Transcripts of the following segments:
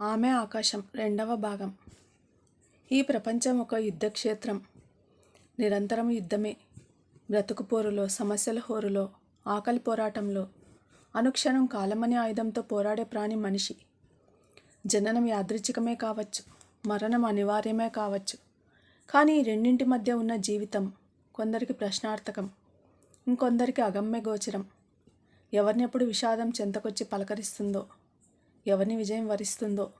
ఆమె ఆకాశం రెండవ భాగం. ఈ ప్రపంచం ఒక యుద్ధక్షేత్రం. నిరంతరం యుద్ధమే. బ్రతుకు పోరులో సమస్యల హోరులో ఆకలి పోరాటంలో అనుక్షణం కాలమనే ఆయుధంతో పోరాడే ప్రాణి మనిషి. జననం యాదృచ్ఛికమే కావచ్చు మరణం అనివార్యమే కావచ్చు. కానీ ఈ రెండింటి మధ్య ఉన్న జీవితం కొందరికి ప్రశ్నార్థకం ఇంకొందరికి అగమ్య గోచరం. ఎవరినెప్పుడు విషాదం చెంతకొచ్చి పలకరిస్తుందో ఎవరిని విజయం వరిస్తుందో?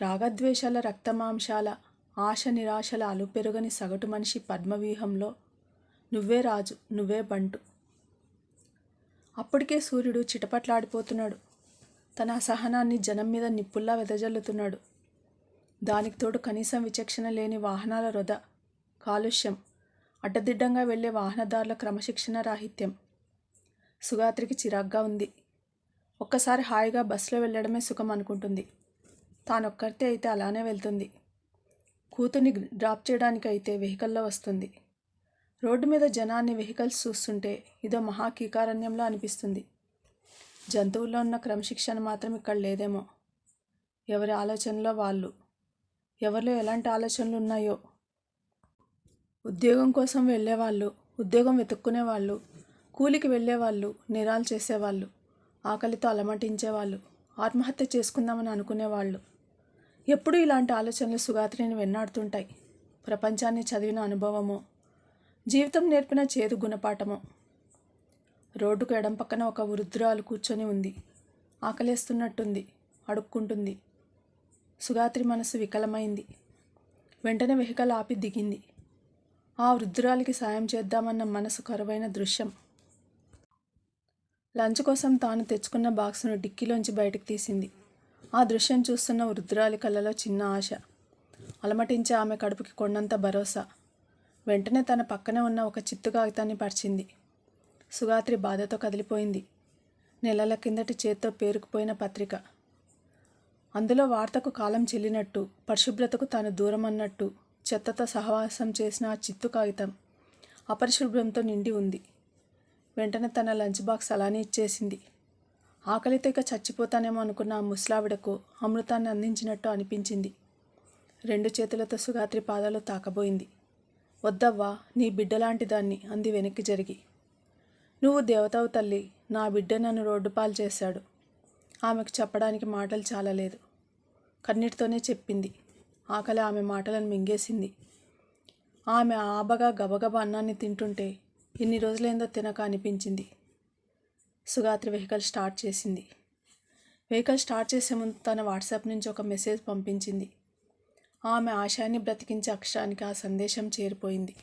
రాగద్వేషాల రక్తమాంశాల ఆశ నిరాశల అలుపెరుగని సగటు మనిషి పద్మవ్యూహంలో నువ్వే రాజు నువ్వే బంటు. అప్పటికే సూర్యుడు చిటపట్లాడిపోతున్నాడు. తన అసహనాన్ని జనం మీద నిప్పుల్లా వెదజల్లుతున్నాడు. దానికి తోడు కనీసం విచక్షణ లేని వాహనాల వృధ కాలుష్యం అడ్డదిడ్డంగా వెళ్ళే వాహనదారుల క్రమశిక్షణ రాహిత్యం. సుగాత్రికి చిరాగ్గా ఉంది. ఒక్కసారి హాయిగా బస్సులో వెళ్ళడమే సుఖం అనుకుంటుంది. తానొక్కరితే అయితే అలానే వెళ్తుంది. కూతుర్ని డ్రాప్ చేయడానికి అయితే వెహికల్లో వస్తుంది. రోడ్డు మీద జనాన్ని వెహికల్స్ చూస్తుంటే ఇదో మహా కీకారణ్యంలో అనిపిస్తుంది. జంతువుల్లో ఉన్న క్రమశిక్షణ మాత్రం ఇక్కడ లేదేమో. ఎవరి ఆలోచనలో వాళ్ళు? ఎవరిలో ఎలాంటి ఆలోచనలు ఉన్నాయో? ఉద్యోగం కోసం వెళ్ళేవాళ్ళు ఉద్యోగం వెతుక్కునేవాళ్ళు కూలికి వెళ్ళేవాళ్ళు నిరాలు చేసేవాళ్ళు. ఆకలితో అలమటించేవాళ్ళు. ఆత్మహత్య చేసుకుందామని అనుకునేవాళ్ళు. ఎప్పుడూ ఇలాంటి ఆలోచనలు సుగాత్రిని వెన్నాడుతుంటాయి. ప్రపంచాన్ని చదివిన అనుభవమో జీవితం నేర్పిన చేదు గుణపాఠమో. రోడ్డుకు ఎడం పక్కన ఒక వృద్ధురాలు కూర్చొని ఉంది. ఆకలేస్తున్నట్టుంది అడుక్కుంటుంది. సుగాత్రి మనసు వికలమైంది. వెంటనే వెహికల్ ఆపి దిగింది. ఆ వృద్ధురాలికి సాయం చేద్దామన్న మనసు కరువైన దృశ్యం. లంచ్ కోసం తాను తెచ్చుకున్న బాక్సును డిక్కీలోంచి బయటకు తీసింది. ఆ దృశ్యం చూస్తున్న వృద్ధురాలి కళ్ళలో చిన్న ఆశ. అలమటించే ఆమె కడుపుకి కొండంత భరోసా. వెంటనే తన పక్కనే ఉన్న ఒక చిత్తు కాగితాన్ని పరిచింది. సుగాత్రి బాధతో కదిలిపోయింది. నెలల కిందటి చేత్తో పేరుకుపోయిన పత్రిక. అందులో వార్తకు కాలం చెల్లినట్టు పరిశుభ్రతకు తాను దూరం అన్నట్టు చెత్తతో సహవాసం చేసిన ఆ చిత్తు కాగితం అపరిశుభ్రంతో నిండి ఉంది. వెంటనే తన లంచ్ బాక్స్ అలానే ఇచ్చేసింది. ఆకలితో ఇక చచ్చిపోతానేమో అనుకున్న ఆ ముసలావిడకు అమృతాన్ని అందించినట్టు అనిపించింది. రెండు చేతులతో సుగాత్రి పాదాలు తాకబోయింది. వద్దవ్వా నీ బిడ్డలాంటి దాన్ని అంది వెనక్కి జరిగి. నువ్వు దేవతావు తల్లి నా బిడ్డ నన్ను రోడ్డు పాలు చేశాడు. ఆమెకు చెప్పడానికి మాటలు చాలలేదు. కన్నీటితోనే చెప్పింది. ఆకలి ఆమె మాటలను మింగేసింది. ఆమె ఆబగా గబగబ అన్నాన్ని తింటుంటే ఎన్ని రోజులైందో తినక అనిపించింది. సుగాత్రి వెహికల్ స్టార్ట్ చేసింది. వెహికల్ స్టార్ట్ చేసే ముందు తన వాట్సాప్ నుంచి ఒక మెసేజ్ పంపించింది. ఆమె ఆశయాన్ని బ్రతికించే అక్షరానికి ఆ సందేశం చేరిపోయింది.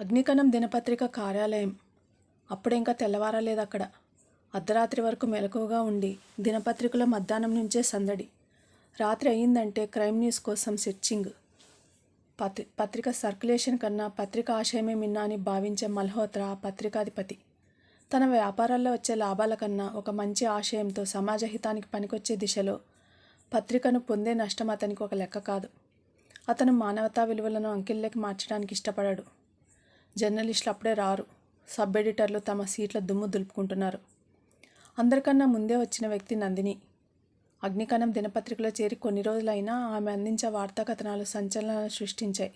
అగ్నికణం దినపత్రిక కార్యాలయం. అప్పుడే ఇంకా తెల్లవారలేదు అక్కడ. అర్ధరాత్రి వరకు మెలకువగా ఉండి దినపత్రికలో మధ్యాహ్నం నుంచే సందడి. రాత్రి అయ్యిందంటే క్రైమ్ న్యూస్ కోసం సెర్చింగ్. పత్రి పత్రిక సర్క్యులేషన్ కన్నా పత్రిక ఆశయమే మిన్నా అని భావించే మల్హోత్రా పత్రికాధిపతి. తన వ్యాపారాల్లో వచ్చే లాభాల కన్నా ఒక మంచి ఆశయంతో సమాజ హితానికి పనికొచ్చే దిశలో పత్రికను పొందే నష్టం అతనికి ఒక లెక్క కాదు. అతను మానవతా విలువలను అంకెల్లోకి మార్చడానికి ఇష్టపడాడు. జర్నలిస్టులు అప్పుడే రారు. సబ్ ఎడిటర్లు తమ సీట్ల దుమ్ము దులుపుకుంటున్నారు. అందరికన్నా ముందే వచ్చిన వ్యక్తి నందిని. అగ్నికణం దినపత్రికలో చేరి కొన్ని రోజులైనా ఆమె అందించే వార్తా కథనాలు సంచలనాలు సృష్టించాయి.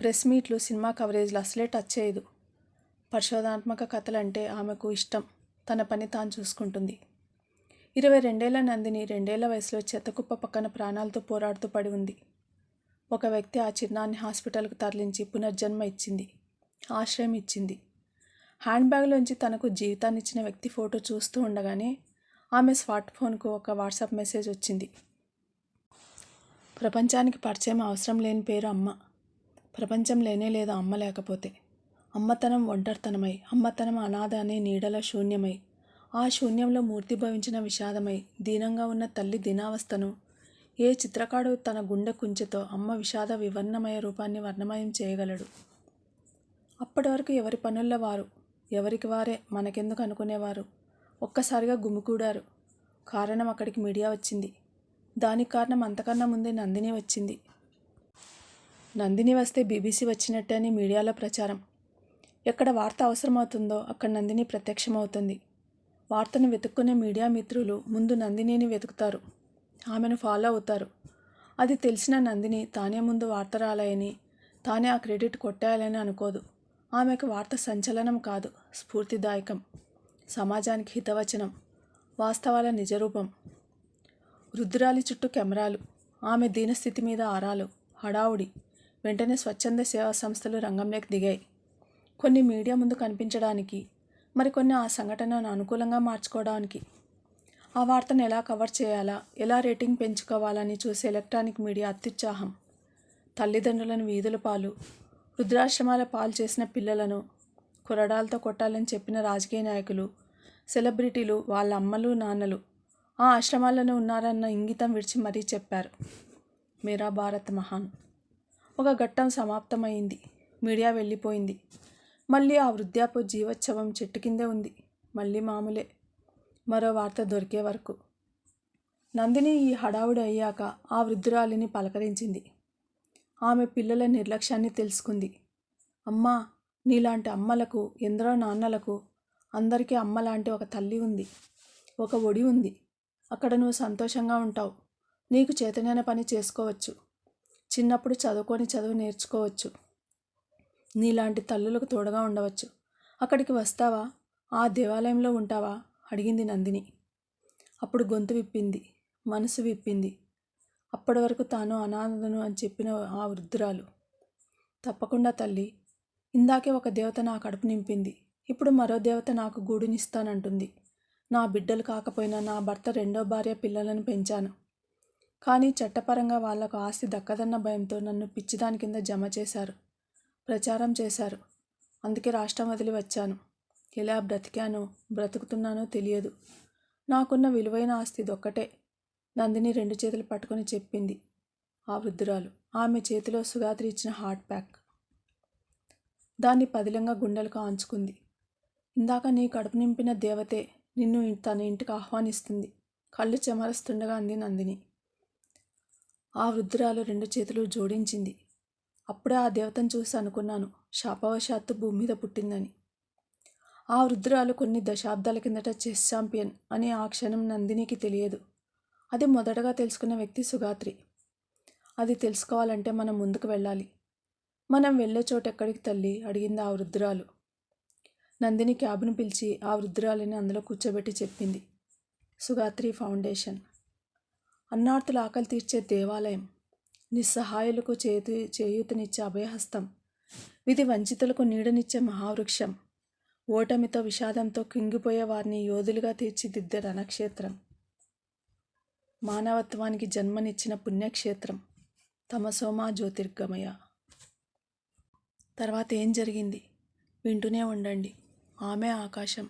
ప్రెస్ మీట్లు సినిమా కవరేజ్లు అసలే టచ్ చేయదు. పరిశోధనాత్మక కథలంటే ఆమెకు ఇష్టం. తన పని తాను చూసుకుంటుంది. ఇరవై రెండేళ్ళ నందిని రెండేళ్ళ వయసులో చెత్తకుప్ప పక్కన ప్రాణాలతో పోరాడుతూ పడి ఉంది. ఒక వ్యక్తి ఆ చిన్నాన్ని హాస్పిటల్కు తరలించి పునర్జన్మ ఇచ్చింది. ఆశ్రయం ఇచ్చింది. హ్యాండ్ బ్యాగ్లోంచి తనకు జీవితాన్నిచ్చిన వ్యక్తి ఫోటో చూస్తూ ఉండగానే ఆమె స్మార్ట్ ఫోన్కు ఒక వాట్సాప్ మెసేజ్ వచ్చింది. ప్రపంచానికి పరిచయం అవసరం లేని పేరు అమ్మ. ప్రపంచం లేనే లేదు అమ్మ లేకపోతే. అమ్మతనం ఒంటరితనమై అమ్మతనం అనాథ అనే నీడల శూన్యమై. ఆ శూన్యంలో మూర్తిభవించిన విషాదమై దీనంగా ఉన్న తల్లి దినావస్థను ఏ చిత్రకాడు తన గుండె కుంచెతో అమ్మ విషాద వివర్ణమయ రూపాన్ని వర్ణమయం చేయగలడు? అప్పటి వరకు ఎవరి పనుల్లో వారు? ఎవరికి వారే? మనకెందుకు అనుకునేవారు? ఒక్కసారిగా గుమికూడారు కారణం అక్కడికి మీడియా వచ్చింది. దానికి కారణం అంతకన్నా ముందే నందిని వచ్చింది. నందిని వస్తే బీబీసీ వచ్చినట్టే అని మీడియాలో ప్రచారం. ఎక్కడ వార్త అవసరమవుతుందో అక్కడ నందిని ప్రత్యక్షమవుతుంది. వార్తను వెతుక్కునే మీడియా మిత్రులు ముందు నందినిని వెతుకుతారు. ఆమెను ఫాలో అవుతారు. అది తెలిసిన నందిని తానే ముందు వార్త రాలాయని తానే ఆ క్రెడిట్ కొట్టేయాలని అనుకోదు. ఆమెకు వార్త సంచలనం కాదు స్ఫూర్తిదాయకం. సమాజానికి హితవచనం వాస్తవాల నిజరూపం. రుద్రాలి చుట్టూ కెమెరాలు ఆమె దీనస్థితి మీద ఆరాలు హడావుడి. వెంటనే స్వచ్ఛంద సేవా సంస్థలు రంగంలోకి దిగాయి. కొన్ని మీడియా ముందు కనిపించడానికి మరికొన్ని ఆ సంఘటనను అనుకూలంగా మార్చుకోవడానికి. ఆ వార్తను ఎలా కవర్ చేయాలా ఎలా రేటింగ్ పెంచుకోవాలని చూసే ఎలక్ట్రానిక్ మీడియా అత్యుత్సాహం. తల్లిదండ్రులను వీధుల పాలు రుద్రాశ్రమాల పాలు చేసిన పిల్లలను కొరడాలతో కొట్టాలని చెప్పిన రాజకీయ నాయకులు సెలబ్రిటీలు వాళ్ళ అమ్మలు నాన్నలు ఆ ఆశ్రమాల్లోనే ఉన్నారన్న ఇంగితం విడిచి మరీ చెప్పారు. మేరా భారత్ మహాన్. ఒక ఘట్టం సమాప్తమైంది. మీడియా వెళ్ళిపోయింది. మళ్ళీ ఆ వృద్ధాపు జీవోత్సవం చెట్టు కిందే ఉంది. మళ్ళీ మామూలే. మరో వార్త దొరికే వరకు. నందిని ఈ హడావుడి అయ్యాక ఆ వృద్ధురాలిని పలకరించింది. ఆమె పిల్లల నిర్లక్ష్యాన్ని తెలుసుకుంది. అమ్మా నీలాంటి అమ్మలకు ఎందరో నాన్నలకు అందరికీ అమ్మ లాంటి ఒక తల్లి ఉంది ఒక ఒడి ఉంది. అక్కడ నువ్వు సంతోషంగా ఉంటావు. నీకు చేతనైన పని చేసుకోవచ్చు. చిన్నప్పుడు చదువుకొని చదువు నేర్చుకోవచ్చు. నీలాంటి తల్లులకు తోడుగా ఉండవచ్చు. అక్కడికి వస్తావా? ఆ దేవాలయంలో ఉంటావా? అడిగింది నందిని. అప్పుడు గొంతు విప్పింది మనసు విప్పింది. అప్పటి వరకు తాను అనాథను అని చెప్పిన ఆ వృద్ధురాలు. తప్పకుండా తల్లి ఇందాకే ఒక దేవత నా కడుపు నింపింది. ఇప్పుడు మరో దేవత నాకు గూడునిస్తానంటుంది. నా బిడ్డలు కాకపోయినా నా భర్త రెండో భార్య పిల్లలను పెంచాను. కానీ చట్టపరంగా వాళ్ళకు ఆస్తి దక్కదన్న భయంతో నన్ను పిచ్చిదాని కింద జమ చేశారు. ప్రచారం చేశారు. అందుకే రాష్ట్రం వదిలి వచ్చాను. ఎలా బ్రతికానో బ్రతుకుతున్నానో తెలియదు. నాకున్న విలువైన ఆస్తి ఇదొక్కటే. నందిని రెండు చేతులు పట్టుకొని చెప్పింది. ఆ వృద్ధురాలు. ఆమె చేతిలో సుగాత్రి ఇచ్చిన హార్ట్ ప్యాక్. దాన్ని పదిలంగా గుండెలకు ఆంచుకుంది ఇందాక నీ కడుపు నింపిన దేవతే నిన్ను తన ఇంటికి ఆహ్వానిస్తుంది. కళ్ళు చెమరస్తుండగా అంది నందిని. ఆ వృద్ధురాలు రెండు చేతులు జోడించింది. అప్పుడే ఆ దేవతను చూసి అనుకున్నాను శాపవశాత్తు భూమి మీద పుట్టిందని. ఆ వృద్ధురాలు కొన్ని దశాబ్దాల కిందట చెస్ ఛాంపియన్ అని ఆ క్షణం నందినికి తెలియదు. అది మొదటగా తెలుసుకున్న వ్యక్తి సుగాత్రి. అది తెలుసుకోవాలంటే మనం ముందుకు వెళ్ళాలి. మనం వెళ్ళే చోట ఎక్కడికి తల్లి? అడిగింది ఆ వృద్ధురాలు. నందిని క్యాబ్ను పిలిచి ఆ వృద్ధురాలిని అందులో కూర్చోబెట్టి చెప్పింది. సుగాత్రి ఫౌండేషన్. అన్నార్తుల ఆకలి తీర్చే దేవాలయం. నిస్సహాయులకు చేతు చేయూతనిచ్చే అభయహస్తం. విధి వంచితులకు నీడనిచ్చే మహావృక్షం. ఓటమితో విషాదంతో కింగిపోయే వారిని యోధులుగా తీర్చిదిద్దే రణక్షేత్రం. మానవత్వానికి జన్మనిచ్చిన పుణ్యక్షేత్రం. తమసోమా జ్యోతిర్గమయ. తర్వాత ఏం జరిగింది? వింటూనే ఉండండి. ఆమె ఆకాశం